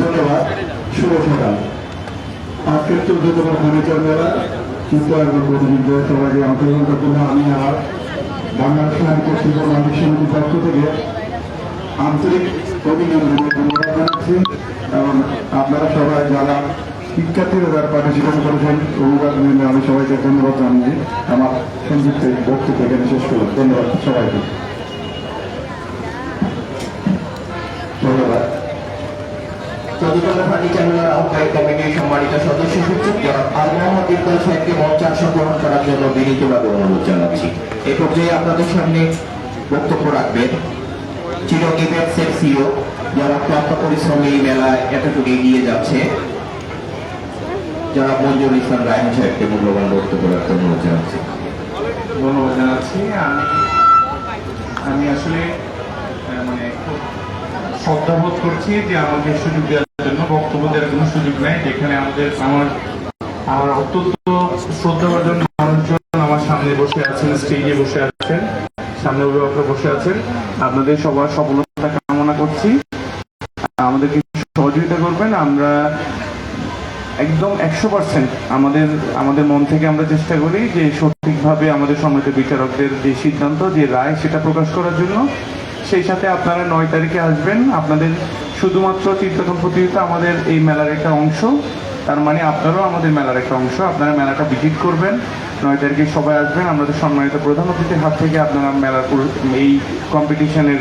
ধন্যবাদ। শুভ সকাল। আজকের চোদ্দতম ফার্নিচার মেলা এবং প্রতিনিধি সবাইকে অংশগ্রহণ করতে। আমি আর নারী কর্তৃপক্ষ মালিক সমিতির পক্ষ থেকে আন্তরিক অভিনন্দন ধন্যবাদ জানাচ্ছি। এবং আপনারা সবাই যারা শিক্ষার্থীরা যারা পার্টিসিপেট করেছেন অভিভাবক আমি সবাইকে ধন্যবাদ জানিয়ে আমার সংযুক্ত বক্তব্য এখানে শেষ করলাম। ধন্যবাদ সবাইকে। চতুর্থ ফার্নিচার মেলার আহ্বায়ক কমিটির সম্মানিত সদস্য সচিব জনাব আল মোহাম্মদ ইকবাল সাহেবকে করার জন্য বিনীতভাবে এ পর্যায়ে আপনাদের সামনে বক্তব্য রাখবেন চিরগিভেন্সের সিও যারা ক্লান্ত পরিশ্রমী মেলায় এতটুকু এগিয়ে যাচ্ছে যারা মঞ্জুর ইসলাম সাহেবকে মূল্যবান রাখতে অনুরোধ জানাচ্ছি। ধন্যবাদ আমি আমি আসলে মানে খুব শ্রদ্ধাবোধ করছি যে আমাকে সুযোগ দেওয়ার জন্য, বক্তব্য দেওয়ার কোনো সুযোগ নেই। যেখানে আমাদের আমার আমার অত্যন্ত শ্রদ্ধাভাজন মানুষজন আমার সামনে বসে আছেন, স্টেজে বসে আছেন, সামনে অভিভাবকরা বসে আছেন। আপনাদের সবার সফলতা কামনা করছি। আমাদেরকে সহযোগিতা করবেন। আমরা একদম একশো পার্সেন্ট আমাদের আমাদের মন থেকে আমরা চেষ্টা করি যে সঠিকভাবে আমাদের সম্মিলিত বিচারকদের যে সিদ্ধান্ত, যে রায়, সেটা প্রকাশ করার জন্য। সেই সাথে আপনারা নয় তারিখে আসবেন। আপনাদের শুধুমাত্র চিত্রকন প্রতিযোগিতা আমাদের এই মেলার একটা অংশ। তার মানে আপনারাও আমাদের মেলার একটা অংশ। আপনারা মেলাটা ভিজিট করবেন। নয় তারিখে সবাই আসবেন। আমাদের সম্মানিত প্রধান অতিথির হাত থেকে আপনারা মেলার এই কম্পিটিশনের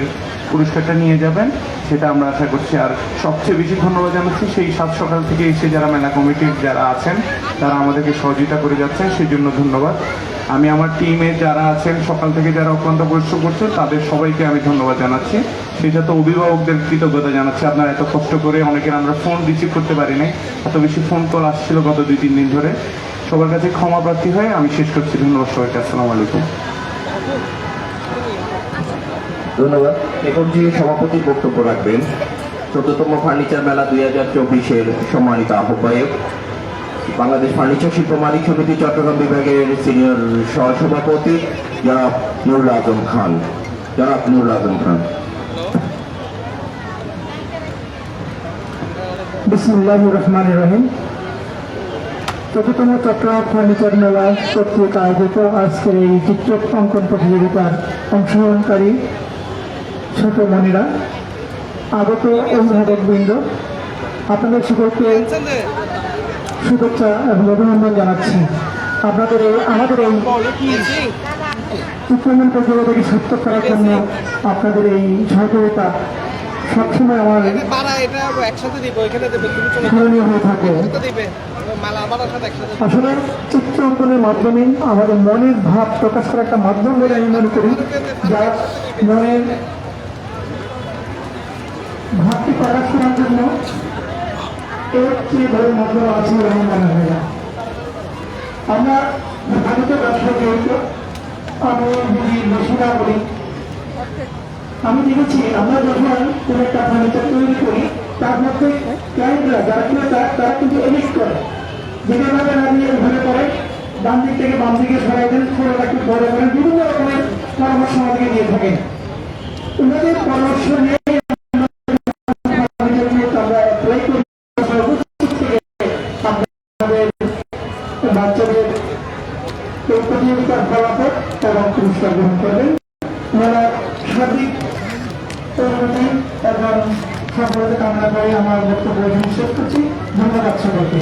পুরস্কারটা নিয়ে যাবেন। সেটা আমরা আশা করছি আর সবচেয়ে বেশি ধন্যবাদ জানাচ্ছি সেই সাত সকাল থেকে এসে যারা মেলা কমিটির যারা আছেন, তারা আমাদেরকে সহযোগিতা করে যাচ্ছেন। সেই জন্য ধন্যবাদ। আমি আমার টিমে যারা আছেন, সকাল থেকে যারা অক্লান্ত পরিশ্রম করছেন তাদের সবাইকে আমি ধন্যবাদ জানাচ্ছি। সেই সাথে অভিভাবকদের কৃতজ্ঞতা জানাচ্ছি। আপনারা এত কষ্ট করে অনেকের আমরা ফোন রিসিভ করতে পারি নাই। এত বেশি ফোন কল আসছিল গত দুই, তিন দিন ধরে। সবার কাছে ক্ষমা প্রার্থী হয়ে আমি শেষ করছি। ধন্যবাদ সবাইকে। আসসালামু আলাইকুম। ধন্যবাদ। এ পর্যায়ে সভাপতি বক্তব্য রাখবেন, চোদ্দতম ফার্নিচার মেলা দুই হাজার চব্বিশের সম্মানিত আহ্বায়ক বাংলাদেশ ফার্নিচার শিল্প মালিক সমিতি, চট্টগ্রাম বিভাগের সিনিয়র সহসভাপতি জনাব নুরুল আজম খান। জনাব নুরুল আজম খান। বিসমুল্লাহ রহমান রহিম। চতুর্থম চট্টগ্রাম ফার্নিচার মেলা কর্তৃক আয়োজিত আজকের এই চিত্র অঙ্কন প্রতিযোগিতার অংশগ্রহণকারী ছোট মনিরা, আগত আপনাদের সকলকে শুভেচ্ছা এবং অভিনন্দন জানাচ্ছি। আপনাদের এই আমাদের এই চিত্রাঙ্কন প্রতিযোগিতাকে সত্য করার জন্য আপনাদের এই সহযোগিতা সবসময় আমার স্মরণীয় হয়ে থাকে। আসলে চিত্র অঙ্কনের মাধ্যমে আমাদের মনের ভাব প্রকাশ করার একটা মাধ্যম বলে আমি মনে করি যা মনের ভাবটি প্রকাশ করার জন্য আমার ব্যবসা আমি দেখেছি, আমরা যখন একটা ফার্নিচার তৈরি করি, তার মধ্যে ক্লায়েন্টরা যারা কিনা তারা কিন্তু এডিট করে। যেভাবে না দিয়ে ওখানে করে ডান দিক থেকে বাম দিকে সরাই দেন বড় করেন বিভিন্ন রকমের পরামর্শ আমাদেরকে দিয়ে থাকেন। ওনাদের পরামর্শ নিয়ে পুরস্কার গ্রহণ মেলার সার্বিক উন্নতি এবং সফলতা কামনা করে আমার বক্তব্য শেষ করছি। ধন্যবাদ সকলকে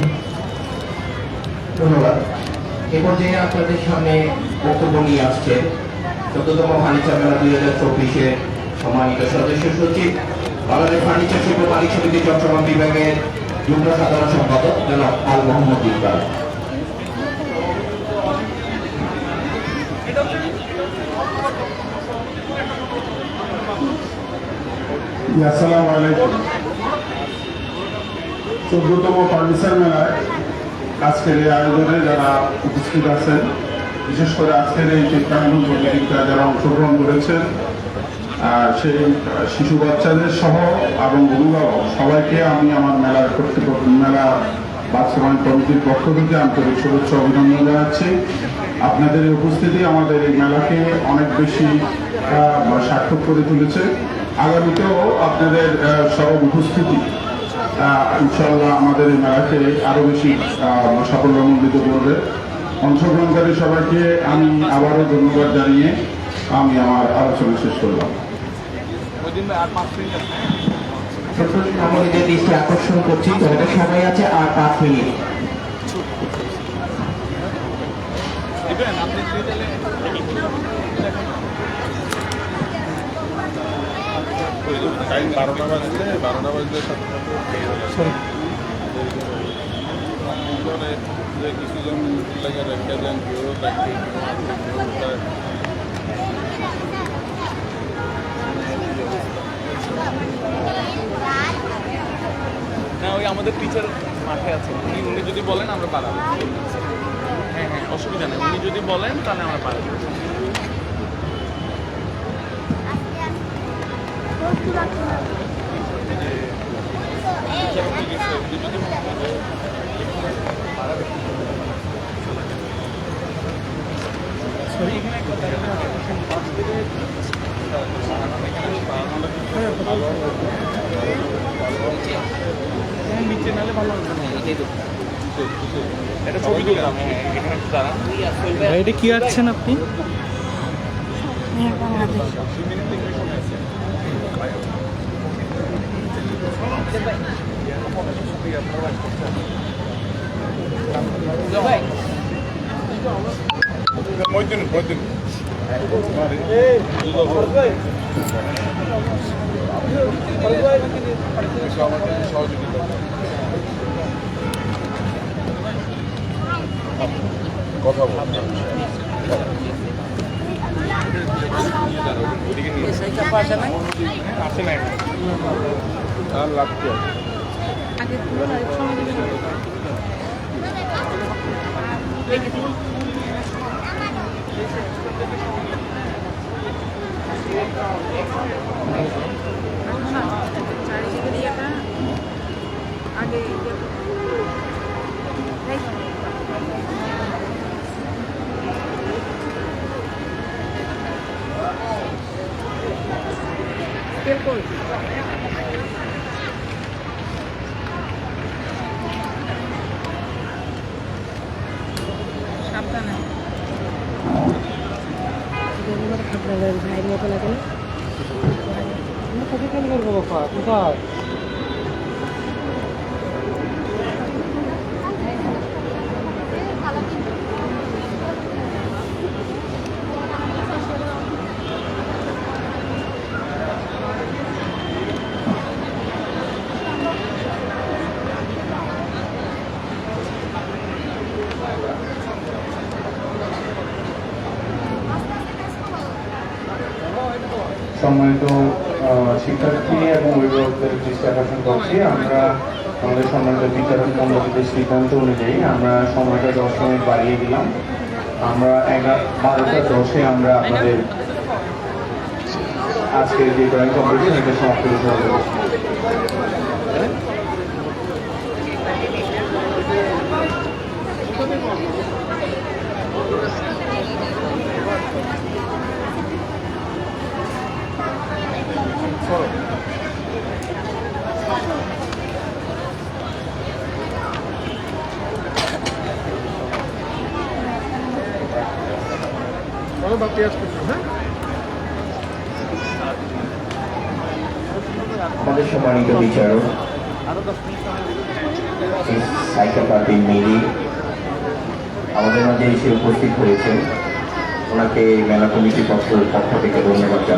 ধন্যবাদ। এ পর্যায়ে আপনাদের সামনে বক্তব্য নিয়ে আসছেন চোদ্দতম ফার্নিচার মেলা দুই হাজার চব্বিশের সম্মানিত সদস্য সচিব, বাংলাদেশ ফার্নিচার শিল্প মালিক সমিতি চট্টগ্রাম বিভাগের যুগ্ম সাধারণ সম্পাদক জনাব আল মোহাম্মদ ইকবাল। আসসালামু আলাইকুম। চোদ্দতম ফার্নিচার মেলায় আজকের এই আয়োজনে যারা উপস্থিত আছেন, বিশেষ করে আজকের এই চিত্রাঙ্কন প্রতিযোগিতা যারা অংশগ্রহণ করেছেন আর সেই শিশু বাচ্চাদের সহ এবং অভিভাবক, সবাইকে আমি আমার মেলার কর্তৃপক্ষ মেলা বাস্তবায়ন কমিটির পক্ষ থেকে আন্তরিক শুভেচ্ছা অভিনন্দন জানাচ্ছি। আপনাদের এই উপস্থিতি আমাদের এই মেলাকে অনেক বেশি সার্থক করে তুলেছে। আগামীতেও আপনাদের সব উপস্থিতি আহ, ইনশাআল্লাহ আমাদের এই মেলাকে আরও বেশি সাফল্যমণ্ডিত করবে। অংশগ্রহণকারী সবাইকে আমি আবারও ধন্যবাদ জানিয়ে আমি আমার আলোচনা শেষ করলাম। আছে আমাদের দৃষ্টি আকর্ষণ করছি তোমাদের সময় আছে আর পাঁচ মিনিট। বারোটা বাজলে বারোটা বাজলে কিছুজন লাগে রেখে দেন কেউ রাখে না ওই আমাদের টিচার মাঠে আছে। উনি উনি যদি বলেন, আমরা পারাবো হ্যাঁ হ্যাঁ অসুবিধা নেই। উনি যদি বলেন, তাহলে আমরা পারাবো নিচে নালে ভালো হবে না এটা ছবি তুলতাম হ্যাঁ এখানে একটু দাঁড়ান এটা কি আছেন আপনি আমাকে সহযোগিতা কথা বল আসে নাই আর লাভ কি আছে? সাবধানে। ভাইয়ের মতো লাগে না? কেন করব বাবা কোথায় সম্মানিত শিক্ষার্থী এবং অভিভাবকদের দৃষ্টি আকর্ষণ করছি। আমরা আমাদের সম্মানিত বিচারক মন্ডলীদের সিদ্ধান্ত অনুযায়ী আমরা সময়টা দশ মিনিট বাড়িয়ে দিলাম। আমরা এগারো, বারোটা দশে আমরা আপনাদের আজকের যে ড্রয়িং কম্পিটিশন এটা সমাপ্ত করতে হবে আমাদের সম্মানিত বিচারক সাইকেল পার্টি মিলি আমাদের মাঝে এসে উপস্থিত হয়েছেন ওনাকে মেলা কমিটির পক্ষ পক্ষ থেকে ধন্যবাদ।